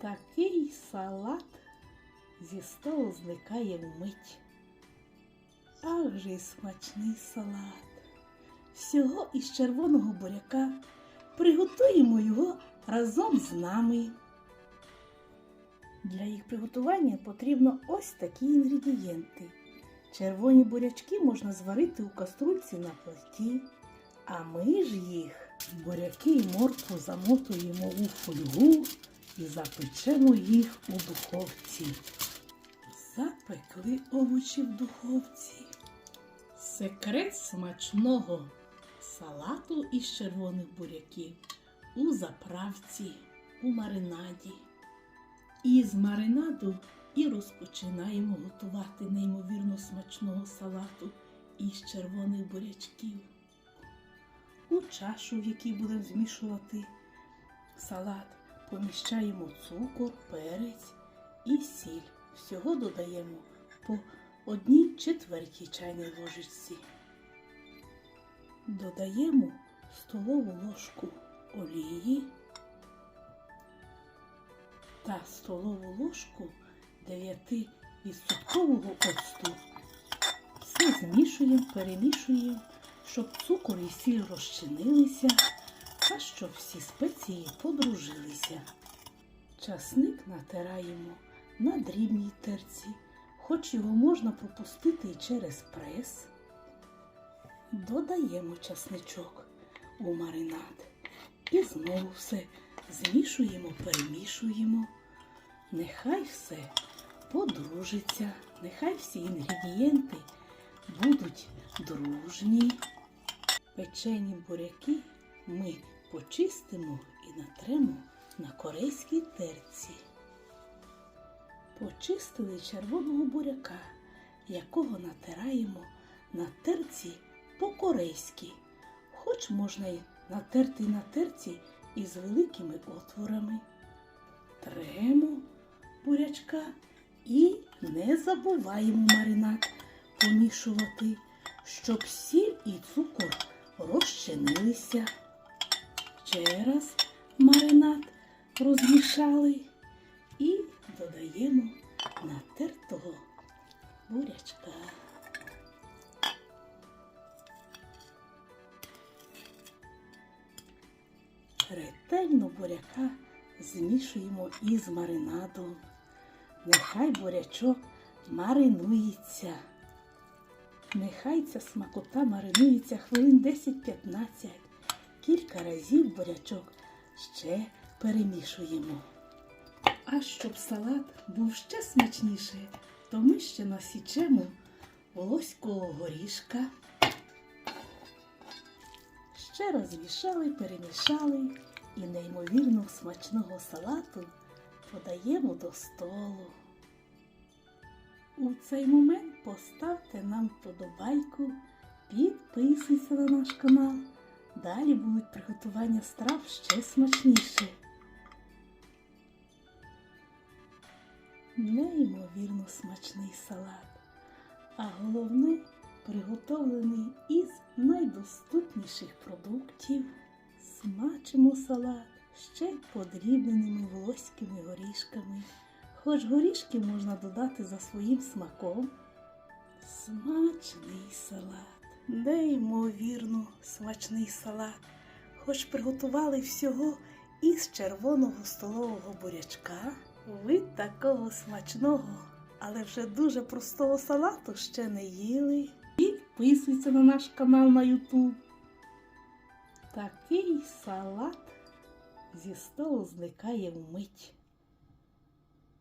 Такий салат зі столу зникає вмить. Ах же й смачний салат. Всього із червоного буряка приготуємо його разом з нами. Для їх приготування потрібно ось такі інгредієнти. Червоні бурячки можна зварити у каструльці на плиті, а ми ж їх буряки і моркву замотуємо у фольгу і запечемо їх у духовці. Запекли овочі в духовці. Секрет смачного салату із червоних буряків у заправці, у маринаді. І з маринаду і розпочинаємо готувати неймовірно смачного салату із червоних бурячків. У чашу, в якій будемо змішувати салат, поміщаємо цукор, перець і сіль. Всього додаємо по одній четвертій чайній ложечці. Додаємо столову ложку олії та столову ложку 9% оцту. Все змішуємо, перемішуємо, щоб цукор і сіль розчинилися, та щоб всі спеції подружилися. Часник натираємо на дрібній терці, хоч його можна пропустити і через прес. Додаємо часничок у маринад і знову все змішуємо, перемішуємо. Нехай все подружиться, нехай всі інгредієнти будуть дружні. Печені буряки ми почистимо і натремо на корейській терці. Почистили червоного буряка, якого натираємо на терці по-корейськи. Хоч можна й натерти на терці із великими отворами. Тремо бурячка і не забуваємо маринад помішувати, щоб сіль і цукор розчинилися. Ще раз маринад розмішали і додаємо натертого бурячка. Ретельно буряка змішуємо із маринадом. Нехай бурячок маринується. Нехай ця смакота маринується хвилин 10-15. Кілька разів бурячок ще перемішуємо. А щоб салат був ще смачніший, то ми ще насічемо волоського горішка. Ще розмішали, перемішали і неймовірно смачного салату подаємо до столу. У цей момент поставте нам вподобайку, підписуйтесь на наш канал. Далі будуть приготування страв ще смачніші. Неймовірно смачний салат. А головне приготовлений із найдоступніших продуктів. Смачимо салат ще й подрібненими волоськими горішками. Хоч горішки можна додати за своїм смаком. Смачний салат, неймовірно смачний салат. Хоч приготували всього із червоного столового бурячка, ви такого смачного, але вже дуже простого салату ще не їли. Підписуйся на наш канал на YouTube. Такий салат зі столу зникає вмить.